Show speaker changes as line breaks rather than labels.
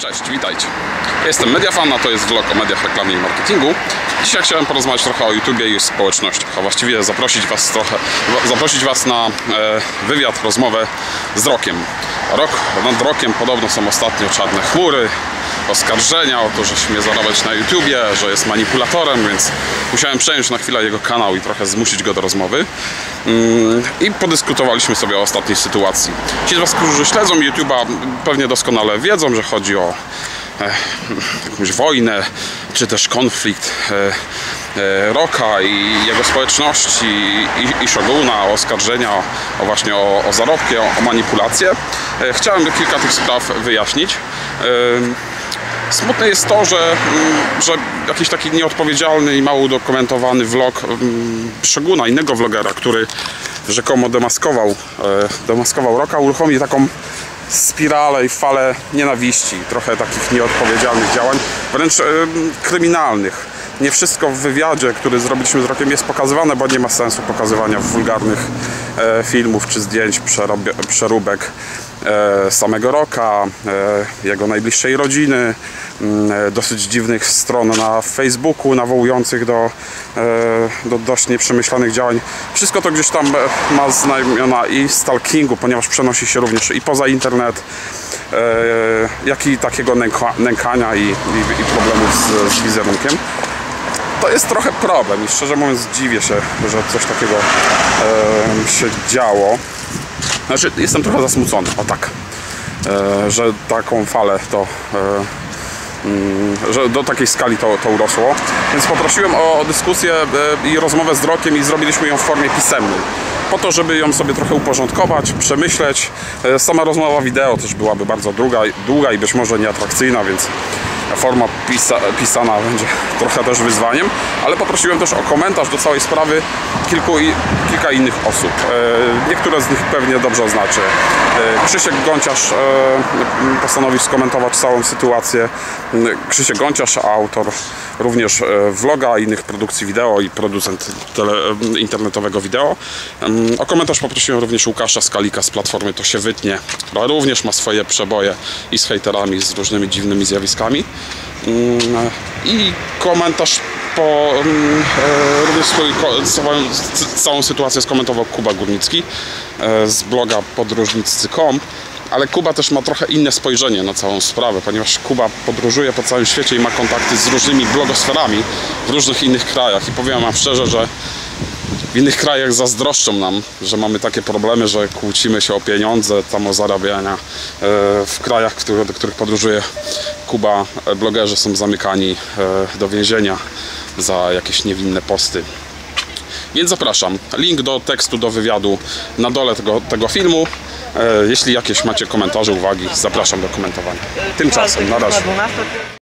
Cześć, witajcie. Jestem Mediafan, a to jest vlog o mediach, reklamie i marketingu. Dzisiaj chciałem porozmawiać trochę o YouTubie i społecznościach, a właściwie zaprosić Was trochę, zaprosić Was na e, wywiad, rozmowę z Rokiem. Rok, nad Rokiem podobno są ostatnio czarne chmury, oskarżenia o to, że śmie zarabiać na YouTubie, że jest manipulatorem, więc musiałem przejąć na chwilę jego kanał i trochę zmusić go do rozmowy. Mm, I podyskutowaliśmy sobie o ostatniej sytuacji. Ci z Was, którzy śledzą YouTube'a, pewnie doskonale wiedzą, że chodzi o e, jakąś wojnę, czy też konflikt e, e, Roka i jego społeczności i, i o oskarżenia o właśnie o, o zarobki, o, o manipulację. E, Chciałem kilka tych spraw wyjaśnić. Smutne jest to, że, mm, że jakiś taki nieodpowiedzialny i mało udokumentowany vlog mm, Szoguna, innego vlogera, który rzekomo demaskował, e, demaskował Roka, uruchomi taką spiralę i falę nienawiści, trochę takich nieodpowiedzialnych działań, wręcz e, kryminalnych. Nie wszystko w wywiadzie, który zrobiliśmy z Rokiem jest pokazywane, bo nie ma sensu pokazywania wulgarnych e, filmów czy zdjęć, przeróbek samego Roka, e, jego najbliższej rodziny, mm, e, dosyć dziwnych stron na Facebooku, nawołujących do, e, do dość nieprzemyślanych działań. Wszystko to gdzieś tam e, ma znamiona i stalkingu, ponieważ przenosi się również i poza internet, e, jak i takiego nęka, nękania i, i, i problemów z, z wizerunkiem to jest trochę problem i szczerze mówiąc dziwię się, że coś takiego e, się działo. Znaczy jestem trochę zasmucony, o tak, e, że taką falę to, e, mm, że do takiej skali to, to urosło. Więc poprosiłem o dyskusję e, i rozmowę z Rokiem i zrobiliśmy ją w formie pisemnej. Po to, żeby ją sobie trochę uporządkować, przemyśleć. E, Sama rozmowa wideo też byłaby bardzo długa, długa i być może nieatrakcyjna, więc forma pisa, pisana będzie trochę też wyzwaniem, ale poprosiłem też o komentarz do całej sprawy kilku i, kilka innych osób. E, niektóre z nich pewnie dobrze znaczy. Krzysiek Gąciarz e, postanowił skomentować całą sytuację. Krzysiek Gąciarz, autor również e, vloga, innych produkcji wideo i producent tele, internetowego wideo. O komentarz poprosiłem również Łukasza Skalika z platformy To się wytnie, która również ma swoje przeboje i z hejterami, z różnymi dziwnymi zjawiskami. Mm, I komentarz po mm, e, również swój, całą, sytuację skomentował Kuba Górnicki e, z bloga podróżnicy.com. Ale Kuba też ma trochę inne spojrzenie na całą sprawę, ponieważ Kuba podróżuje po całym świecie i ma kontakty z różnymi blogosferami w różnych innych krajach. I powiem Wam szczerze, że w innych krajach zazdroszczą nam, że mamy takie problemy, że kłócimy się o pieniądze, tam o zarabiania. E, W krajach, do których podróżuje Kuba, e, blogerzy są zamykani e, do więzienia za jakieś niewinne posty. Więc zapraszam. Link do tekstu, do wywiadu na dole tego, tego filmu. E, Jeśli jakieś macie komentarze, uwagi, zapraszam do komentowania. Tymczasem, na razie.
Na 12